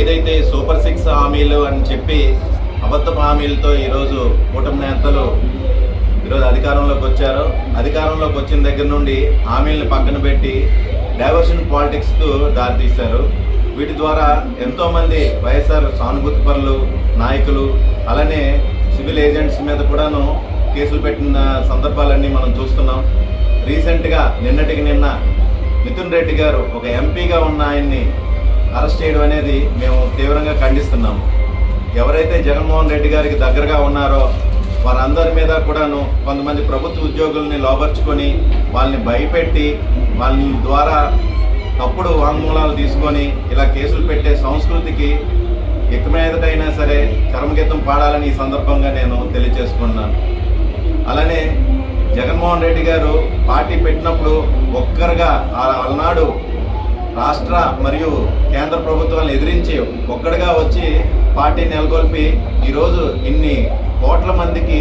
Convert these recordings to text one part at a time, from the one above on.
ఏదైతే super six హామీలు అని చెప్పి అబద్ధపు హామీలతో ఈరోజు కూటమి నేతలు ఈరోజు అధికారంలోకి వచ్చారు అధికారంలోకి వచ్చిన దగ్గర నుండి హామీలను పక్కన పెట్టి డైవర్షన్ పాలిటిక్స్కు దారితీశారు. వీటి ద్వారా ఎంతోమంది వైఎస్ఆర్ సానుభూతి పనులు నాయకులు అలానే సివిల్ ఏజెంట్స్ మీద కూడాను కేసులు పెట్టిన సందర్భాలన్నీ మనం చూస్తున్నాం. రీసెంట్గా నిన్నటికి నిన్న మిథున్ రెడ్డి గారు ఒక ఎంపీగా ఉన్న ఆయన్ని అరెస్ట్ చేయడం అనేది మేము తీవ్రంగా ఖండిస్తున్నాము. ఎవరైతే జగన్మోహన్ రెడ్డి గారికి దగ్గరగా ఉన్నారో వారందరి మీద కూడాను కొంతమంది ప్రభుత్వ ఉద్యోగుల్ని లోపరుచుకొని వాళ్ళని భయపెట్టి వాళ్ళ ద్వారా తప్పుడు వాంగ్మూలాలు తీసుకొని ఇలా కేసులు పెట్టే సంస్కృతికి ఇక మీదటైనా సరే చరమగీతం పాడాలని ఈ సందర్భంగా నేను తెలియజేసుకున్నాను. అలానే జగన్మోహన్ రెడ్డి గారు పార్టీ పెట్టినప్పుడు ఒక్కరుగా ఆ- రాష్ట్ర మరియు కేంద్ర ప్రభుత్వాలను ఎదిరించి ఒక్కడిగా వచ్చి పార్టీ నెలకొల్పి ఈరోజు ఇన్ని కోట్ల మందికి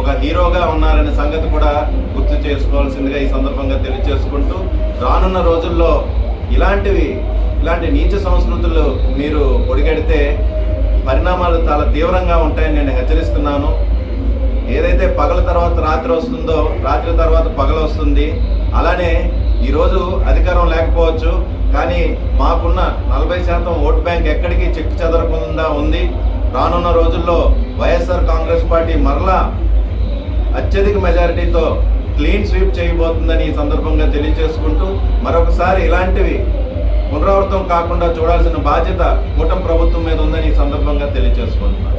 ఒక హీరోగా ఉన్నారనే సంగతి కూడా గుర్తు చేసుకోవాల్సిందిగా ఈ సందర్భంగా తెలియజేసుకుంటూ రానున్న రోజుల్లో ఇలాంటివి ఇలాంటి నీచ సంస్కృతులు మీరు ఒడిగడితే పరిణామాలు చాలా తీవ్రంగా ఉంటాయని నేను హెచ్చరిస్తున్నాను. ఏదైతే పగల తర్వాత రాత్రి వస్తుందో రాత్రి తర్వాత పగల వస్తుంది అలానే ఈరోజు అధికారం లేకపోవచ్చు కానీ మాకున్న నలభై శాతం ఓట్ బ్యాంక్ ఎక్కడికి చెక్కు చెదరకుండా ఉంది. రానున్న రోజుల్లో వైఎస్ఆర్ కాంగ్రెస్ పార్టీ మరలా అత్యధిక మెజారిటీతో క్లీన్ స్వీప్ చేయబోతుందని ఈ సందర్భంగా తెలియజేసుకుంటూ మరొకసారి ఇలాంటివి పునరావృతం కాకుండా చూడాల్సిన బాధ్యత కూటమి ప్రభుత్వం మీద ఉందని ఈ సందర్భంగా తెలియజేసుకుంటున్నాను.